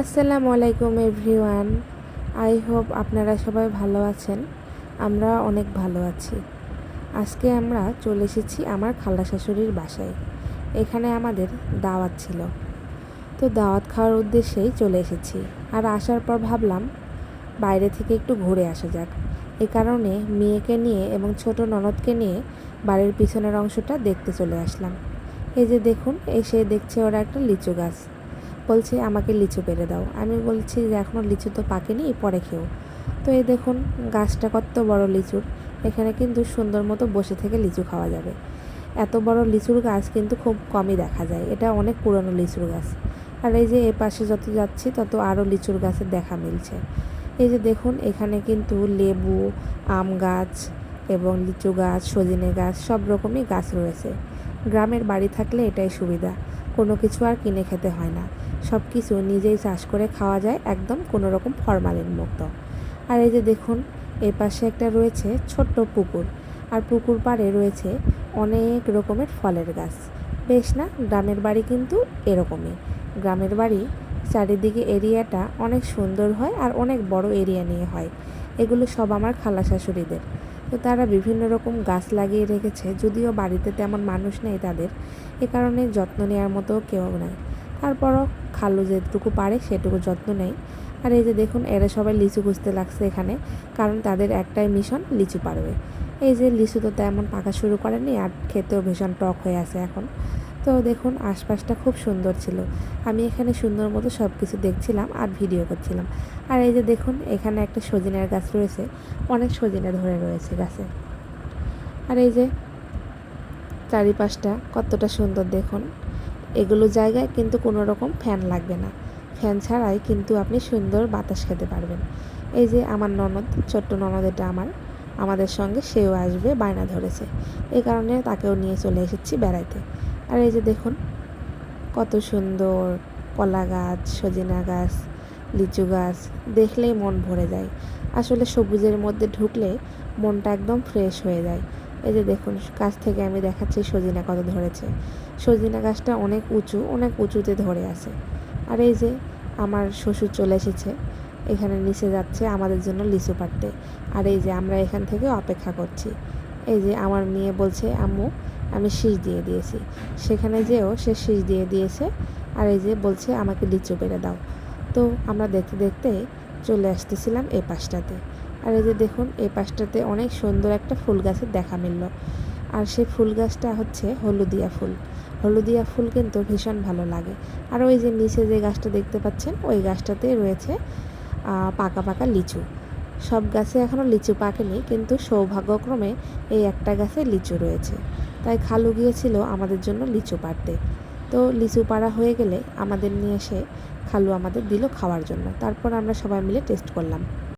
আসসালামু আলাইকুম everyone. I hope আপনারা সবাই ভালো আছেন। আমরা অনেক ভালো আছি। আজকে আমরা চলে এসেছি আমার খালা শাশুড়ির বাসায়। এখানে আমাদের দাওয়াত ছিল। তো দাওয়াত খাওয়ার উদ্দেশ্যেই চলে এসেছি। আর আসার পর ভাবলাম, বাইরে থেকে একটু ঘুরে আসা যাক। এ কারণে মেয়েকে নিয়ে এবং ছোট ননদকে নিয়ে বাড়ির পিছনের অংশটা দেখতে চলে আসলাম। এই যে দেখুন, এসে দেখছে ওরা একটা লিচু গাছ। বলছে, আমাকে লিচু পেরে দাও। আমি বলছি, যে এখনও লিচু তো পাকেনি, পরে খেও। তো এই দেখুন, গাছটা কত বড় লিচুর। এখানে কিন্তু সুন্দর মতো বসে থেকে লিচু খাওয়া যাবে। এত বড় লিচুর গাছ কিন্তু খুব কমই দেখা যায়। এটা অনেক পুরনো লিচুর গাছ। আর এই যে এ পাশে যত যাচ্ছি, তত আরও লিচুর গাছের দেখা মিলছে। এই যে দেখুন, এখানে কিন্তু লেবু, আম গাছ এবং লিচু গাছ, সজিনে গাছ, সব রকমই গাছ রয়েছে। গ্রামের বাড়ি থাকলে এটাই সুবিধা। কোনো কিছু আর কিনে খেতে হয় না। সব কিছু নিজেই চাষ করে খাওয়া যায় একদম কোনো রকম ফরমালিন মুক্ত। আর এই যে দেখুন এই পাশে একটা রয়েছে ছোট্ট পুকুর। আর পুকুর পাড়ে রয়েছে অনেক রকমের ফলের গাছ। বেশ না, গ্রামের বাড়ি কিন্তু এরকমই। গ্রামের বাড়ি চারিদিকে এরিয়াটা অনেক সুন্দর হয় আর অনেক বড় এরিয়া নিয়ে হয়। এগুলো সব আমার খালা শাশুড়িদের। তো তারা বিভিন্ন রকম গাছ লাগিয়ে রেখেছে, যদিও বাড়িতে তেমন মানুষ নেই তাদের। এ কারণে যত্ন নেওয়ার মতো কেউ নেই। তারপরও খালু যেটুকু পারে সেটুকু যত্ন নেয় আর এই যে দেখুন, এরা সবাই লিচু খুঁজতে লাগছে এখানে, কারণ তাদের একটাই মিশন লিচু পারবে। এই যে লিচু তো তেমন পাকা শুরু করেনি আর খেতেও ভীষণ টক হয়ে আছে এখন। তো দেখুন, আশপাশটা খুব সুন্দর ছিল। আমি এখানে সুন্দর মতো সব কিছু দেখছিলাম আর ভিডিও করছিলাম। আর এই যে দেখুন, এখানে একটা সজিনের গাছ রয়েছে, অনেক সজিনে ধরে রয়েছে গাছে। আর এই যে চারিপাশটা কতটা সুন্দর দেখুন। এগুলো জায়গায় কিন্তু কোনো রকম ফ্যান লাগবে না। ফ্যান ছাড়াই কিন্তু আপনি সুন্দর বাতাস খেতে পারবেন। এই যে আমার ননদ, ছোট্ট ননদ এটা আমার, আমাদের সঙ্গে সেও আসবে, বায়না ধরেছে। এই কারণে তাকেও নিয়ে চলে এসেছি বেড়াইতে। আর এই যে দেখুন, কত সুন্দর কলা গাছ, সজিনা গাছ, লিচু গাছ, দেখলেই মন ভরে যায়। আসলে সবুজের মধ্যে ঢুকলে মনটা একদম ফ্রেশ হয়ে যায়। এই যে দেখুন, কাছ থেকে আমি দেখাচ্ছি সজিনা কত ধরেছে। সজিনা গাছটা অনেক উঁচু, অনেক উঁচুতে ধরে আছে। আর এই যে আমার শ্বশুর চলে এসেছে, এখানে নিচে যাচ্ছে আমাদের জন্য লিচু পাড়তে। আর এই যে আমরা এখান থেকে অপেক্ষা করছি। এই যে আমার মেয়ে বলছে, আম্মু, আমি শীষ দিয়ে দিয়েছি। সেখানে যেও সে শীষ দিয়ে দিয়েছে আর এই যে বলছে, আমাকে লিচু পেরে দাও। তো আমরা দেখতে দেখতে চলে আসতেছিলাম এই পাশটাতে। আর এই যে দেখুন, এই পাশটাতে অনেক সুন্দর একটা ফুল গাছের দেখা মিলল। আর সেই ফুল গাছটা হচ্ছে হলুদিয়া ফুল। হলুদিয়া ফুল কিন্তু ভীষণ ভালো লাগে। আর ওই যে নিচে যে গাছটা দেখতে পাচ্ছেন, ওই গাছটাতে রয়েছে পাকা পাকা লিচু। সব গাছে এখনও লিচু পাকেনি, কিন্তু সৌভাগ্যক্রমে এই একটা গাছে লিচু রয়েছে। তাই খালু গিয়েছিল আমাদের জন্য লিচু পাড়তে। তো লিচু পাড়া হয়ে গেলে আমাদের নিয়ে এসে খালু আমাদের দিল খাওয়ার জন্য। তারপর আমরা সবাই মিলে টেস্ট করলাম।